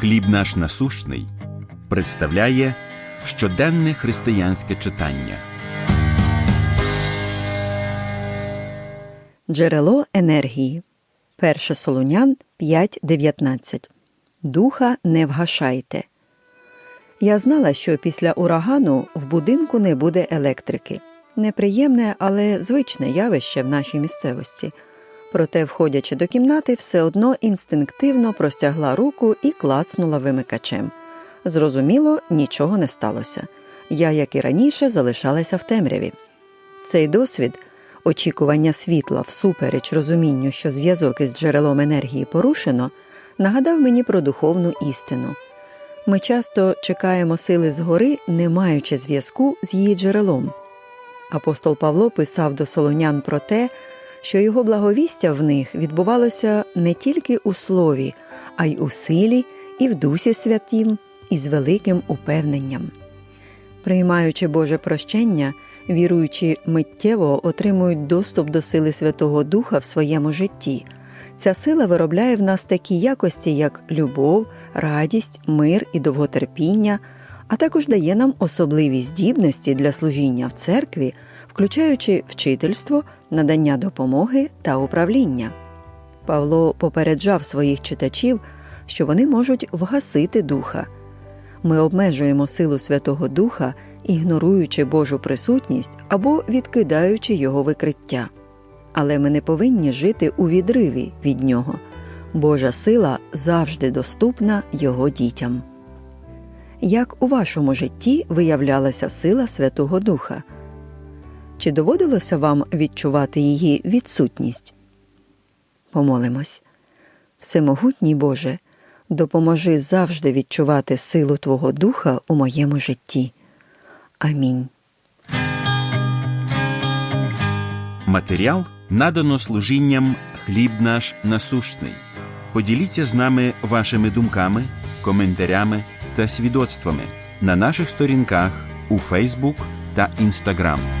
Хліб наш насущний представляє щоденне християнське читання. Джерело енергії. 1 Солунян 5.19. Духа не вгашайте. Я знала, що після урагану в будинку не буде електрики. Неприємне, але звичне явище в нашій місцевості. Проте, входячи до кімнати, все одно інстинктивно простягла руку і клацнула вимикачем. Зрозуміло, нічого не сталося. Я, як і раніше, залишалася в темряві. Цей досвід очікування світла всупереч розумінню, що зв'язок із джерелом енергії порушено, нагадав мені про духовну істину. Ми часто чекаємо сили згори, не маючи зв'язку з її джерелом. Апостол Павло писав до солонян про те, що його благовістя в них відбувалося не тільки у слові, а й у силі, і в дусі святім, і з великим упевненням. Приймаючи Боже прощення, віруючі миттєво отримують доступ до сили Святого Духа в своєму житті. Ця сила виробляє в нас такі якості, як любов, радість, мир і довготерпіння, а також дає нам особливі здібності для служіння в церкві, включаючи вчительство, надання допомоги та управління. Павло попереджав своїх читачів, що вони можуть вгасити духа. Ми обмежуємо силу Святого Духа, ігноруючи Божу присутність або відкидаючи його викриття. Але ми не повинні жити у відриві від нього. Божа сила завжди доступна Його дітям. Як у вашому житті виявлялася сила Святого Духа? Чи доводилося вам відчувати її відсутність? Помолимось. Всемогутній Боже, допоможи завжди відчувати силу Твого Духа у моєму житті. Амінь. Матеріал надано служінням Хліб наш насущний. Поділіться з нами вашими думками, коментарями та свідоцтвами на наших сторінках у Фейсбук та Інстаграм.